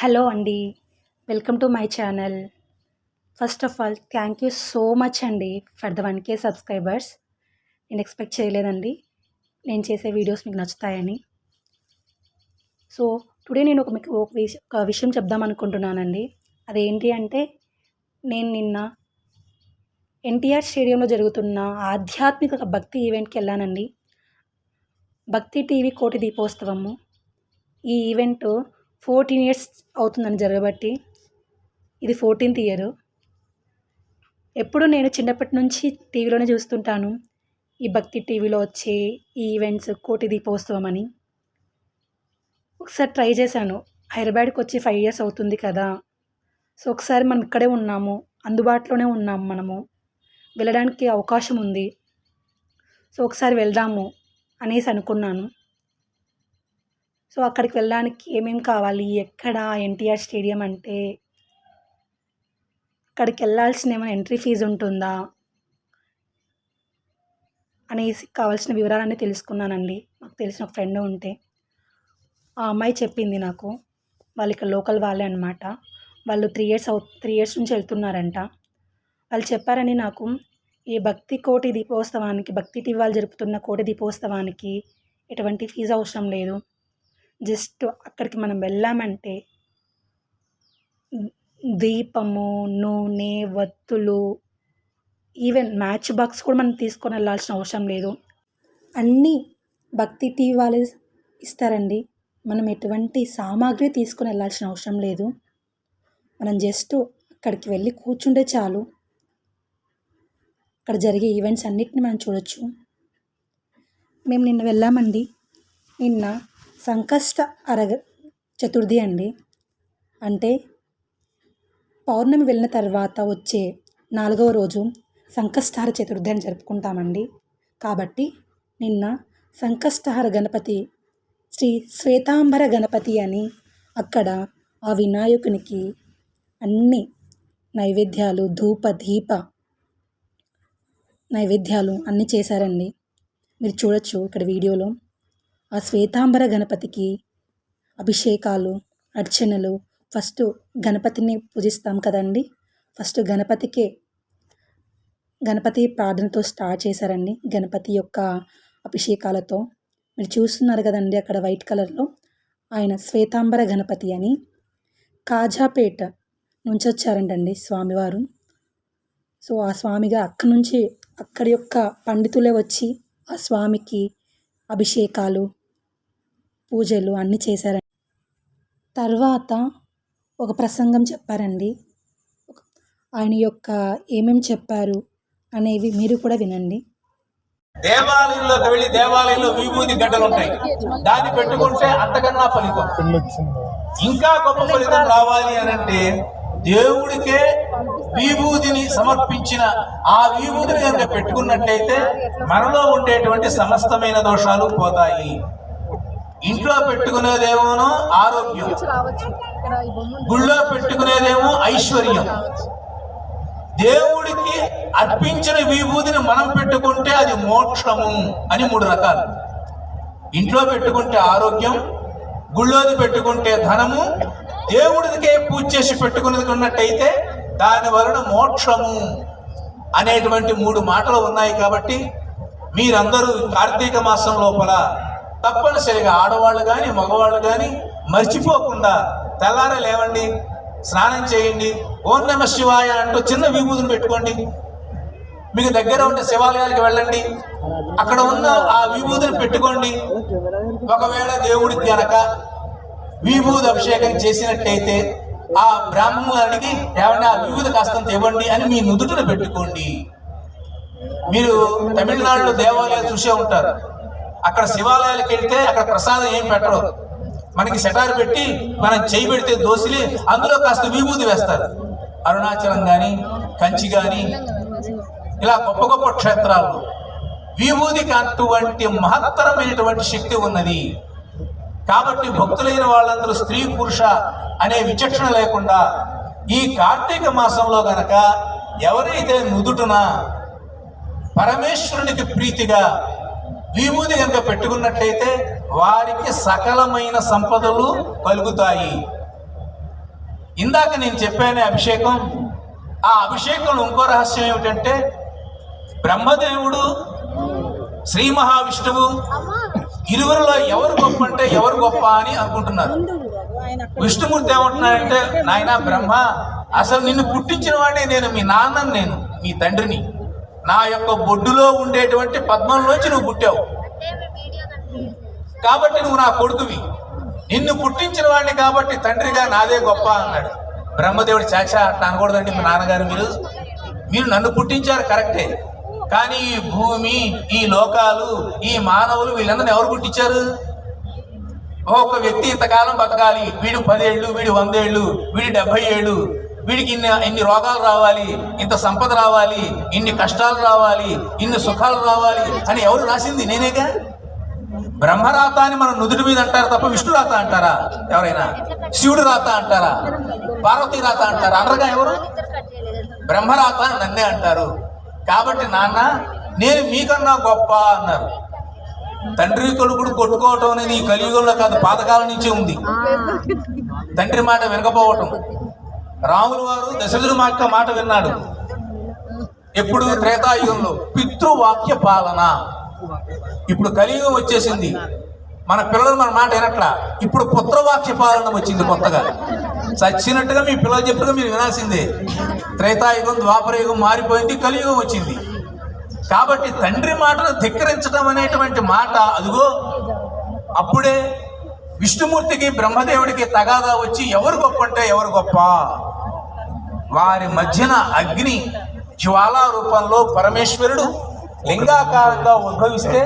Hello అండి. Welcome to my channel. First of all thank you so much అండి for the one K subscribers. నేను expect చేయలేదండి. నేను చేసే వీడియోస్ మీకు నచ్చుతాయని. సో టుడే నేను ఒక మీకు ఒక ఒక విషయం చెప్దాం అనుకుంటున్నానండి. అదేంటి అంటే నేను నిన్న ఎన్టీఆర్ స్టేడియంలో జరుగుతున్న ఆధ్యాత్మిక భక్తి ఈవెంట్కి వెళ్ళానండి. భక్తి టీవీ కోటి దీపోత్సవము. ఈ ఈవెంట్ ఫోర్టీన్ ఇయర్స్ అవుతుందని జరగబట్టి ఇది ఫోర్టీన్త్ ఇయర్. ఎప్పుడు నేను చిన్నప్పటి నుంచి టీవీలోనే చూస్తుంటాను. ఈ భక్తి టీవీలో వచ్చే ఈ ఈవెంట్స్ కోటి దీపోత్సవం అని ఒకసారి ట్రై చేశాను. హైదరాబాద్కి వచ్చి ఫైవ్ ఇయర్స్ అవుతుంది కదా. సో ఒకసారి మనం ఇక్కడే ఉన్నాము. అందుబాటులోనే ఉన్నాము మనము. వెళ్ళడానికి అవకాశం ఉంది. సో ఒకసారి వెళ్దాము అనేసి అనుకున్నాను. సో అక్కడికి వెళ్ళడానికి ఏమేమి కావాలి? ఎక్కడ? ఎన్టీఆర్ స్టేడియం అంటే అక్కడికి వెళ్ళాల్సిన ఏమైనా ఎంట్రీ ఫీజు ఉంటుందా? అనేసి కావాల్సిన వివరాలన్నీ తెలుసుకున్నానండి. నాకు తెలిసిన ఒక ఫ్రెండ్ ఉంటే. ఆ అమ్మాయి చెప్పింది నాకు. వాళ్ళు ఇక్కడ లోకల్ వాళ్ళే అనమాట వాళ్ళు త్రీ ఇయర్స్ అవు త్రీ ఇయర్స్ నుంచి వెళ్తున్నారంట. వాళ్ళు చెప్పారని నాకు ఈ భక్తి కోటి దీపోత్సవానికి భక్తి టీవీ వాళ్ళు జరుపుతున్న కోటి దీపోత్సవానికి ఎటువంటి ఫీజు అవసరం లేదు. జస్ట్ అక్కడికి మనం వెళ్ళామంటే దీపము నూనె వత్తులు ఈవెన్ మ్యాచ్ బాక్స్ కూడా మనం తీసుకొని వెళ్ళాల్సిన అవసరం లేదు. అన్నీ భక్తి టీ వాళ్ళు ఇస్తారండి. మనం ఎటువంటి సామాగ్రి తీసుకొని వెళ్ళాల్సిన అవసరం లేదు. మనం జస్ట్ అక్కడికి వెళ్ళి కూర్చుంటే చాలు. అక్కడ జరిగే ఈవెంట్స్ అన్నిటిని మనం చూడొచ్చు. మేము నిన్న వెళ్ళామండి. నిన్న సంకష్ట అరగ చతుర్థి అండి. అంటే పౌర్ణమి వెళ్ళిన తర్వాత వచ్చే నాలుగవ రోజు సంకష్టహార చతుర్థి అని జరుపుకుంటామండి. కాబట్టి నిన్న సంకష్టహార గణపతి శ్రీ శ్వేతాంబర గణపతి అని అక్కడ ఆ వినాయకునికి అన్ని నైవేద్యాలు ధూప దీప నైవేద్యాలు అన్నీ చేశారండి. మీరు చూడొచ్చు ఇక్కడ వీడియోలో. ఆ శ్వేతాంబర గణపతికి అభిషేకాలు అర్చనలు ఫస్ట్ గణపతిని పూజిస్తాం కదండి. ఫస్ట్ గణపతికే గణపతి ప్రార్థనతో స్టార్ట్ చేశారండి గణపతి యొక్క అభిషేకాలతో. మీరు చూస్తున్నారు కదండి అక్కడ వైట్ కలర్లో. ఆయన శ్వేతాంబర గణపతి అని కాజాపేట నుంచి వచ్చారంటండి స్వామివారు. సో ఆ స్వామిగా అక్కడి నుంచి అక్కడి యొక్క పండితులే వచ్చి ఆ స్వామికి అభిషేకాలు పూజలు అన్నీ చేశారండి. తర్వాత ఒక ప్రసంగం చెప్పారండి. ఆయన యొక్క ఏమేమి చెప్పారు అనేవి మీరు కూడా వినండి. దేవాలయంలోకి వెళ్ళి దేవాలయంలో విభూతి గడ్డలు ఉంటాయి. దాన్ని పెట్టుకుంటే అంతకన్నా ఫలితం. ఇంకా గొప్ప ఫలితం రావాలి అని అంటే దేవుడికే విభూతిని సమర్పించిన ఆ విభూతిని కనుక పెట్టుకున్నట్టయితే మనలో ఉండేటువంటి సమస్తమైన దోషాలు పోతాయి. ఇంట్లో పెట్టుకునేదేమోనో ఆరోగ్యం. గుళ్ళో పెట్టుకునేదేమో ఐశ్వర్యం. దేవుడికి అర్పించిన విభూతిని మనం పెట్టుకుంటే అది మోక్షము అని మూడు రకాలు. ఇంట్లో పెట్టుకుంటే ఆరోగ్యం గుళ్ళోది పెట్టుకుంటే ధనము దేవుడికే పూజ చేసి పెట్టుకున్నది ఉన్నట్టయితే దాని వలన మోక్షము అనేటువంటి మూడు మాటలు ఉన్నాయి కాబట్టి మీరందరూ కార్తీక మాసం లోపల తప్పనిసరిగా ఆడవాళ్ళు కానీ మగవాళ్ళు కానీ మర్చిపోకుండా తెల్లారే లేవండి స్నానం చేయండి ఓం నమ శివాయ అంటూ చిన్న విభూతిని పెట్టుకోండి. మీకు దగ్గర ఉండే శివాలయాలకు వెళ్ళండి. అక్కడ ఉన్న ఆ విభూతిని పెట్టుకోండి. ఒకవేళ దేవుడికి గనక విభూతి అభిషేకం చేసినట్టయితే ఆ బ్రాహ్మణుడికి అడిగి ఏమన్నా ఆ విభూతి కాస్తంత ఇవ్వండి అని మీ నుదుటిని పెట్టుకోండి. మీరు తమిళనాడులో దేవాలయాలు చూసే ఉంటారు. అక్కడ శివాలయాలకు వెళ్తే అక్కడ ప్రసాదం ఏం పెట్టరు. మనకి సెటార్ పెట్టి మనం చేయి పెడితే దోసిలి అందులో కాస్త విభూతి వేస్తారు. అరుణాచలం కానీ కంచి కానీ ఇలా గొప్ప గొప్ప క్షేత్రాలు. విభూతికి అటువంటి మహత్తరమైనటువంటి శక్తి ఉన్నది. కాబట్టి భక్తులైన వాళ్ళందరూ స్త్రీ పురుష అనే విచక్షణ లేకుండా ఈ కార్తీక మాసంలో గనక ఎవరైతే నుదుటున పరమేశ్వరునికి ప్రీతిగా విభూతి కనుక పెట్టుకున్నట్లయితే వారికి సకలమైన సంపదలు కలుగుతాయి. ఇందాక నేను చెప్పానే అభిషేకం. ఆ అభిషేకంలో ఇంకో రహస్యం ఏమిటంటే బ్రహ్మదేవుడు శ్రీ మహావిష్ణువు ఇరువురిలో ఎవరు గొప్ప అంటే ఎవరు గొప్ప అని అనుకుంటున్నారు. విష్ణుమూర్తి ఏమంటున్నాడంటే నాయన బ్రహ్మ అసలు నిన్ను పుట్టించిన వాడిని నేను మీ నాన్నని నేను మీ తండ్రిని. నా యొక్క బొడ్డులో ఉండేటువంటి పద్మంలోంచి నువ్వు పుట్టావు. కాబట్టి నువ్వు నా కొడుకువి. నిన్ను పుట్టించిన వాడిని కాబట్టి తండ్రిగా నాదే గొప్ప అన్నాడు. బ్రహ్మదేవుడు చాచా అట్లా అనకూడదండి మీ నాన్నగారు మీరు. మీరు నన్ను పుట్టించారు కరెక్టే. కానీ ఈ భూమి ఈ లోకాలు ఈ మానవులు వీళ్ళందరినీ ఎవరు పుట్టించారు? ఒక వ్యక్తి ఇంతకాలం బతకాలి. వీడు పదేళ్ళు వీడు వందేళ్ళు వీడి డెబ్బై ఏళ్ళు. వీడికి ఇన్ని ఇన్ని రోగాలు రావాలి ఇంత సంపద రావాలి ఇన్ని కష్టాలు రావాలి ఇన్ని సుఖాలు రావాలి అని ఎవరు రాసింది? నేనేగా? బ్రహ్మరాత అని మనం నుదుటి మీద అంటారు తప్ప విష్ణు రాత అంటారా ఎవరైనా? శివుడు రాత అంటారా? పార్వతీ రాత అంటారా? అనరుగా ఎవరు? బ్రహ్మరాత అని నన్నే అంటారు. కాబట్టి నాన్న నేను మీకన్నా గొప్ప అన్నారు. తండ్రి కొడుకుడు కొట్టుకోవటం అనేది ఈ కలియుగంలో కాదు పాతకాలం నుంచే ఉంది. తండ్రి మాట వినకపోవటం. రాములు వారు దశరథుడు మాట మాట విన్నాడు. ఎప్పుడు త్రేతాయుగంలో పితృవాక్య పాలన. ఇప్పుడు కలియుగం వచ్చేసింది. మన పిల్లలు మన మాట వినట్లా. ఇప్పుడు పుత్రవాక్య పాలన వచ్చింది కొత్తగా. చచ్చినట్టుగా మీ పిల్లలు చెప్పుగా మీరు వినాల్సిందే. త్రేతాయుగం ద్వాపరయుగం మారిపోయింది కలియుగం వచ్చింది. కాబట్టి తండ్రి మాటను ధిక్కరించడం అనేటువంటి మాట అదిగో అప్పుడే విష్ణుమూర్తికి బ్రహ్మదేవుడికి తగాదా వచ్చి ఎవరు గొప్ప అంటే ఎవరు గొప్ప? వారి మధ్యన అగ్ని జ్వాలా రూపంలో పరమేశ్వరుడు లింగాకారంగా ఉద్భవిస్తే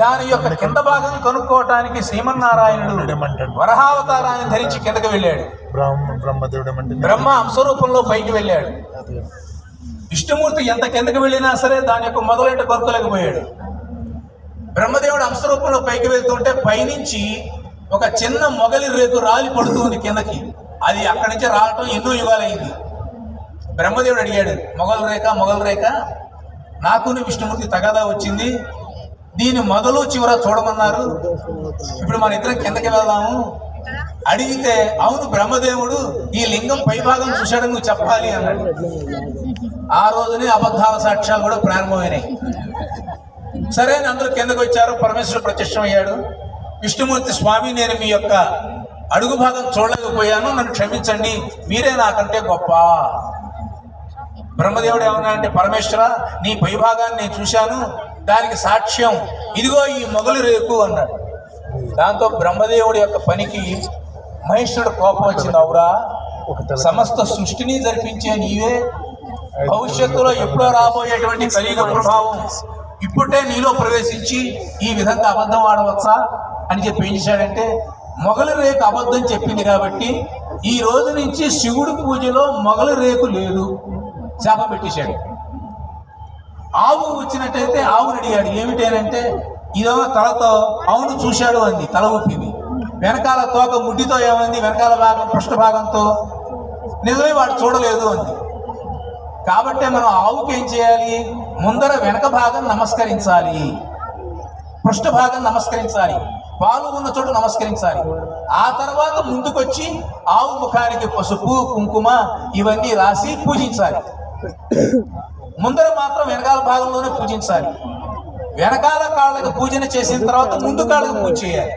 దాని యొక్క కింద భాగం కనుక్కోవటానికి శ్రీమన్నారాయణుడు వరహావతారాన్ని ధరించి కిందకి వెళ్ళాడు. బ్రహ్మ బ్రహ్మదేవుడు అంశరూపంలో పైకి వెళ్ళాడు. విష్ణుమూర్తి ఎంత కిందకి వెళ్ళినా సరే దాని యొక్క మొదలెంట కొనుక్కోలేకపోయాడు. బ్రహ్మదేవుడు అంశరూపంలో పైకి వెళ్తుంటే పైనుంచి ఒక చిన్న మొగలి రేకు రాలి పడుతుంది కిందకి. అది అక్కడి నుంచి రావటం ఎన్నో యుగాలైంది. బ్రహ్మదేవుడు అడిగాడు మొగలు రేఖ మొగలు రేఖ నాకుని విష్ణుమూర్తి తగాదా వచ్చింది. దీని మొదలు చివర చూడమన్నారు. ఇప్పుడు మన ఇద్దరం కిందకి వెళ్దాము. అడిగితే అవును బ్రహ్మదేవుడు ఈ లింగం పైభాగం చూశాడని నువ్వు చెప్పాలి అన్నాడు. ఆ రోజునే అబద్ధాల సాక్ష్యాలు కూడా ప్రారంభమైనాయి. సరే అని అందరూ కిందకు వచ్చారు. పరమేశ్వరుడు ప్రత్యక్షం అయ్యాడు విష్ణుమూర్తి స్వామి నేను మీ యొక్క అడుగు భాగం చూడలేకపోయాను. నన్ను క్షమించండి. మీరే నాకంటే గొప్ప. బ్రహ్మదేవుడు ఏమన్నా అంటే పరమేశ్వర నీ పైభాగాన్ని నేను చూశాను. దానికి సాక్ష్యం. ఇదిగో ఈ మొగలు రేకు అన్నాడు. దాంతో బ్రహ్మదేవుడి యొక్క పనికి మహేశ్వరుడు కోపం వచ్చింది. అవురా సమస్త సృష్టిని జరిపించే నీవే. భవిష్యత్తులో ఎప్పుడో రాబోయేటువంటి కలియుగ ప్రభావం. ఇప్పుడే నీలో ప్రవేశించి ఈ విధంగా అబద్ధం ఆడవచ్చా అని చెప్పి ఏం చేశాడంటే మొగలు రేకు అబద్ధం చెప్పింది కాబట్టి ఈ రోజు నుంచి శివుడి పూజలో మొగలు రేకు లేదు. చేప పెట్టేశాడు. ఆవు వచ్చినట్టయితే ఆవుని అడిగాడు ఏమిటేనంటే ఇదో తలతో అవును చూశాడు అంది తల ఊపింది. వెనకాల తోక ముడ్డితో ఏమంది వెనకాల భాగం పృష్ఠ భాగంతో నిజమే వాడు చూడలేదు అంది. కాబట్టే మనం ఆవుకి ఏం చేయాలి? ముందర వెనక భాగం నమస్కరించాలి. పృష్ఠభాగం నమస్కరించాలి. పాలు ఉన్న చోటు నమస్కరించాలి. ఆ తర్వాత ముందుకొచ్చి ఆవు ముఖానికి పసుపు కుంకుమ ఇవన్నీ రాసి పూజించాలి. ముందర మాత్రం వెనకాల భాగంలోనే పూజించాలి. వెనకాల కాళ్ళకి పూజన చేసిన తర్వాత ముందు కాళ్ళకి పూజ చేయాలి.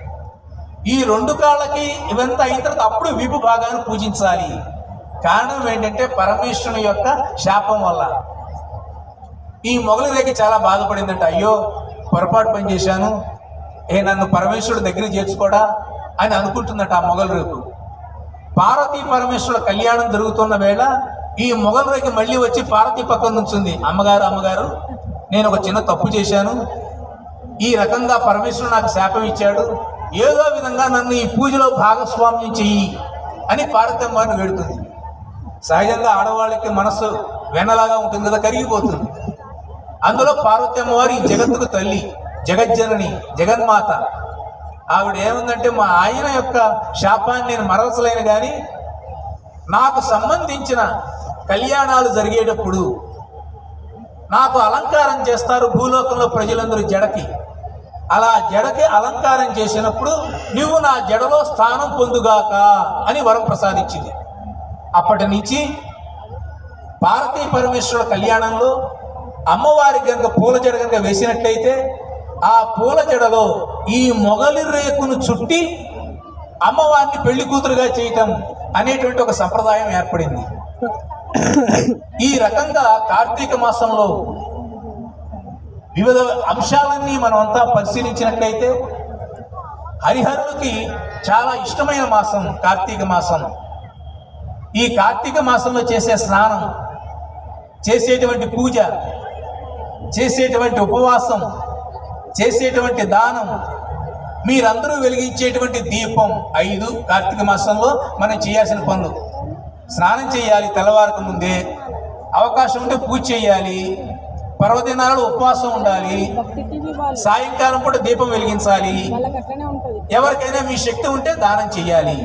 ఈ రెండు కాళ్ళకి ఇవంతా అయిన తర్వాత అప్పుడు వీపు భాగాన్ని పూజించాలి. కారణం ఏంటంటే పరమేశ్వరుని యొక్క శాపం వల్ల. ఈ మొగలి రేఖ చాలా బాధపడిందంట. అయ్యో పొరపాటు పని చేశాను. ఏ నన్ను పరమేశ్వరుడు దగ్గర చేర్చుకోడా అని అనుకుంటుందట ఆ మొగలి రేపు. పార్వతీ పరమేశ్వరుడు కళ్యాణం జరుగుతున్న వేళ ఈ మొగల్ రేఖ మళ్ళీ వచ్చి పార్వతీ పక్కన నుంచింది. అమ్మగారు అమ్మగారు నేను ఒక చిన్న తప్పు చేశాను. ఈ రకంగా పరమేశ్వరుడు నాకు శాపం ఇచ్చాడు. ఏదో విధంగా నన్ను ఈ పూజలో భాగస్వామ్యం చెయ్యి అని పార్వతమ్మని వేడుతుంది సహజంగా ఆడవాళ్ళకి మనస్సు వెనలాగా ఉంటుంది కదా కరిగిపోతుంది. అందులో పార్వతి అమ్మవారు ఈ జగత్తుకు తల్లి జగజ్జనని జగన్మాత. ఆవిడ ఏముందంటే మా ఆయన యొక్క శాపాన్ని నేను మరవసలేను కానీ నాకు సంబంధించిన కళ్యాణాలు జరిగేటప్పుడు నాకు అలంకారం చేస్తారు భూలోకంలో ప్రజలందరూ జడకి. అలా జడకి అలంకారం చేసినప్పుడు నువ్వు నా జడలో స్థానం పొందుగాక అని వరం ప్రసాదించింది. అప్పటి నుంచి భారతీయ పరమేశ్వరుల కళ్యాణంలో అమ్మవారికి గనుక పూల జడ కనుక వేసినట్లయితే ఆ పూల జడలో ఈ మొగలి రేకును చుట్టి అమ్మవారిని పెళ్ళి కూతురుగా చేయటం అనేటువంటి ఒక సంప్రదాయం ఏర్పడింది. ఈ రకంగా కార్తీక మాసంలో వివిధ అంశాలన్నీ మనం అంతా పరిశీలించినట్లయితే హరిహరులకి చాలా ఇష్టమైన మాసం కార్తీక మాసం. ఈ కార్తీక మాసంలో చేసే స్నానం చేసేటువంటి పూజ చేసేటువంటి ఉపవాసం చేసేటువంటి దానం మీరందరూ వెలిగించేటువంటి దీపం ఐదు కార్తీక మాసంలో మనం చేయాల్సిన పనులు. స్నానం చేయాలి తెల్లవారక ముందే అవకాశం ఉంటే పూజ చేయాలి పర్వదినాలలో ఉపవాసం ఉండాలి సాయంకాలం పూట దీపం వెలిగించాలి ఎవరికైనా మీ శక్తి ఉంటే దానం చేయాలి.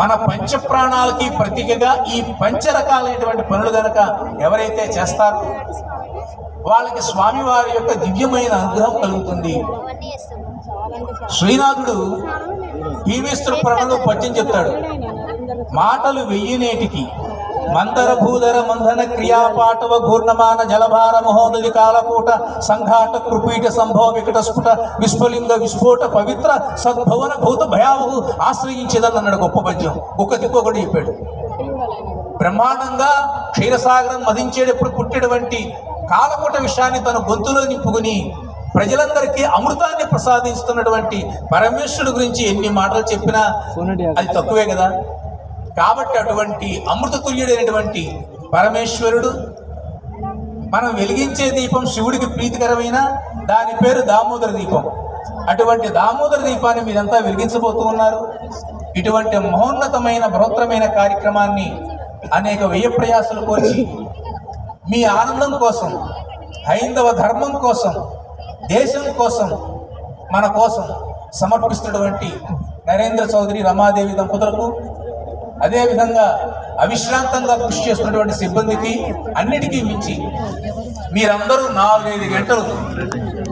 మన పంచ ప్రాణాలకి ప్రతీకగా ఈ పంచ రకాలైనటువంటి పనులు కనుక ఎవరైతే చేస్తారో వాళ్ళకి స్వామివారి యొక్క దివ్యమైన అనుగ్రహం కలుగుతుంది. శ్రీనాథుడు భీమేశ్వర ప్రణలో పద్యం చెప్తాడు. మాటలు వెయ్యినేటికి మందర భూధర మంధన క్రియాపాటవ ఘూర్ణమాన జలభార మహోదది కాలకూట సంఘాట కృపీట సంభవ వికట స్ఫుట విశ్వలింగ విస్ఫోట పవిత్ర సద్భవన భూత భయావహు ఆశ్రయించేదని అన్నాడు గొప్ప పద్యం. ఒక దిక్కొకటి చెప్పాడు. బ్రహ్మాండంగా క్షీరసాగరం మదించేటప్పుడు పుట్టేటువంటి కాలకూట విషయాన్ని తన గొంతులో నింపుకుని ప్రజలందరికీ అమృతాన్ని ప్రసాదిస్తున్నటువంటి పరమేశ్వరుడు గురించి ఎన్ని మాటలు చెప్పినా అది తక్కువే కదా? కాబట్టి అటువంటి అమృత తుల్యుడైనటువంటి పరమేశ్వరుడు మనం వెలిగించే దీపం శివుడికి ప్రీతికరమైన దాని పేరు దామోదర దీపం. అటువంటి దామోదర దీపాన్ని మీరంతా వెలిగించబోతూ ఉన్నారు. ఇటువంటి మహోన్నతమైన బృహత్తరమైన కార్యక్రమాన్ని అనేక వ్యయ ప్రయాసలు కోర్చి మీ ఆనందం కోసం హైందవ ధర్మం కోసం దేశం కోసం మన కోసం సమర్పిస్తున్నటువంటి నరేంద్ర చౌదరి రమాదేవి దంపతులకు అదేవిధంగా అవిశ్రాంతంగా కృషి చేస్తున్నటువంటి సిబ్బందికి అన్నిటికీ మించి మీరందరూ నాలుగైదు గంటలు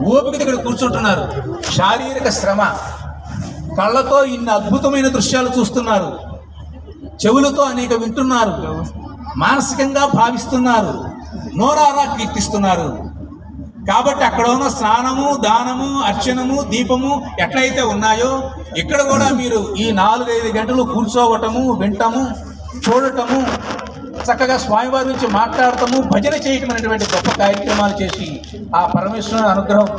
ఓపిక దగ్గర కూర్చుంటున్నారు. శారీరక శ్రమ. కళ్ళతో ఇన్ని అద్భుతమైన దృశ్యాలు చూస్తున్నారు. చెవులతో అనేక వింటున్నారు. మానసికంగా భావిస్తున్నారు. నోరారా కీర్తిస్తున్నారు. కాబట్టి అక్కడ ఉన్న స్నానము దానము అర్చనము దీపము ఎట్లయితే ఉన్నాయో ఇక్కడ కూడా మీరు ఈ నాలుగైదు గంటలు కూర్చోవటము వింటము చూడటము చక్కగా స్వామివారి గురించి మాట్లాడటము భజన చేయటం అనేటువంటి గొప్ప కార్యక్రమాలు చేసి ఆ పరమేశ్వరుని అనుగ్రహం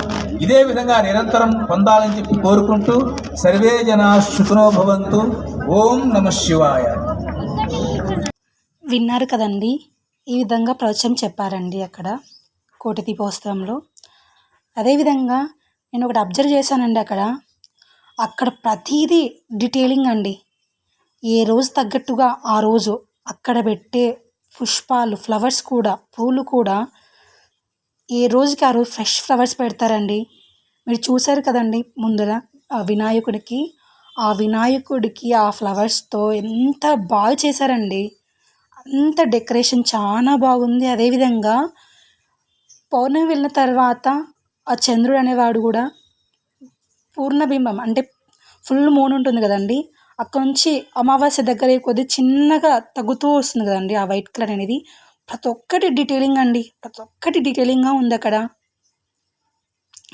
ఇదే విధంగా నిరంతరం పొందాలని చెప్పి కోరుకుంటూ సర్వే జనా సుఖనో భవంతు. ఓం నమ శివాయ. విన్నారు కదండి ఈ విధంగా ప్రవచనం చెప్పారండి అక్కడ కోటి దీపోత్సవంలో. అదేవిధంగా నేను ఒకటి అబ్జర్వ్ చేశానండి అక్కడ. అక్కడ ప్రతిదీ డీటెయిలింగ్ అండి. ఏ రోజు తగ్గట్టుగా ఆ రోజు అక్కడ పెట్టే పుష్పాలు ఫ్లవర్స్ కూడా పూలు కూడా ఏ రోజుకి ఆ రోజు ఫ్రెష్ ఫ్లవర్స్ పెడతారండి? మీరు చూశారు కదండి ముందర ఆ వినాయకుడికి. ఆ వినాయకుడికి ఆ ఫ్లవర్స్తో ఎంత బాగా చేశారండి. అంత డెకరేషన్ చాలా బాగుంది. అదేవిధంగా పౌర్ణమి వెళ్ళిన తర్వాత ఆ చంద్రుడు అనేవాడు కూడా పూర్ణబింబం అంటే ఫుల్ మూన్ ఉంటుంది కదండి. అక్కడ నుంచి అమావాస్య దగ్గర కొద్ది చిన్నగా తగ్గుతూ వస్తుంది కదండి ఆ వైట్ కలర్ అనేది. ప్రతి ఒక్కటి డీటెయిలింగ్ అండి. ప్రతి ఒక్కటి డీటెయిలింగ్గా ఉంది అక్కడ.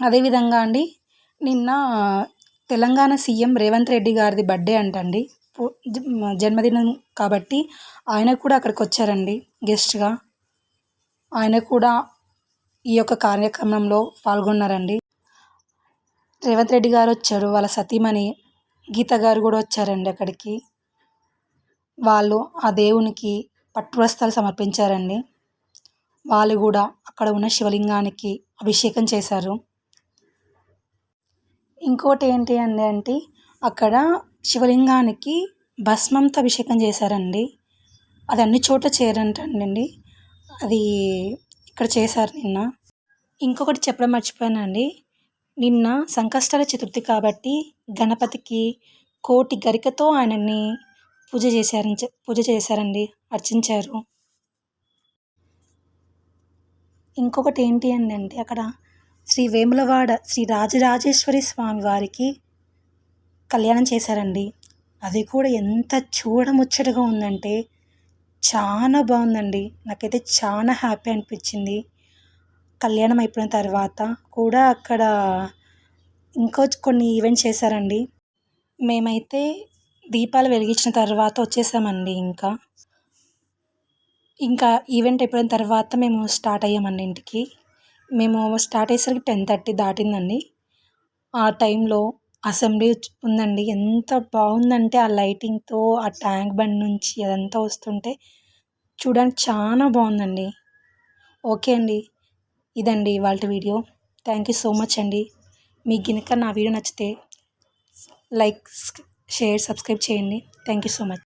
అదేవిధంగా అండి నిన్న తెలంగాణ సీఎం రేవంత్ రెడ్డి గారిది బర్త్డే అంటండి. జన్మదినం కాబట్టి ఆయన కూడా అక్కడికి వచ్చారండి గెస్ట్గా ఆయన కూడా ఈ యొక్క కార్యక్రమంలో పాల్గొన్నారండి. రేవంత్ రెడ్డి గారు వచ్చారు వాళ్ళ సతీమణి గీత గారు కూడా వచ్చారండి అక్కడికి. వాళ్ళు ఆ దేవునికి పట్టు వస్త్రాలు సమర్పించారండి. వాళ్ళు కూడా అక్కడ ఉన్న శివలింగానికి అభిషేకం చేశారు. ఇంకోటి ఏంటి అండి అంటే అక్కడ శివలింగానికి భస్మంతో అభిషేకం చేశారండి. అది అన్ని చోట్ల చేయరంటండి అది ఇక్కడ చేశారు నిన్న. ఇంకొకటి చెప్పడం మర్చిపోయానండి. నిన్న సంకష్టాల చతుర్థి కాబట్టి గణపతికి కోటి గరికతో ఆయనని పూజ చేశారని పూజ చేశారండి. అర్చించారు. ఇంకొకటి ఏంటి అండి అంటే అక్కడ శ్రీ వేములవాడ శ్రీ రాజరాజేశ్వరి స్వామి వారికి కళ్యాణం చేశారండి. అది కూడా ఎంత చూడముచ్చటగా ఉందంటే చాలా బాగుందండి. నాకైతే చాలా హ్యాపీ అనిపించింది. కళ్యాణం అయిపోయిన తర్వాత కూడా అక్కడ ఇంకో కొన్ని ఈవెంట్స్ చేశారండి. మేమైతే దీపాలు వెలిగించిన తర్వాత వచ్చేసామండి ఇంకా. ఇంకా ఈవెంట్ అయిపోయిన తర్వాత మేము స్టార్ట్ అయ్యామండి ఇంటికి. మేము స్టార్ట్ అయ్యేసరికి టెన్ థర్టీ దాటిందండి. ఆ టైంలో అసెంబ్లీ ఉందండి. ఎంత బాగుందంటే ఆ లైటింగ్తో ఆ ట్యాంక్ బండ్ నుంచి అదంతా వస్తుంటే చూడడానికి చాలా బాగుందండి. ఓకే అండి. ఇదండి వాళ్ళ video. Thank you so much అండి. మీకు గినక నా వీడియో నచ్చితే లైక్ షేర్ సబ్స్క్రైబ్ చేయండి థ్యాంక్ యూ సో మచ్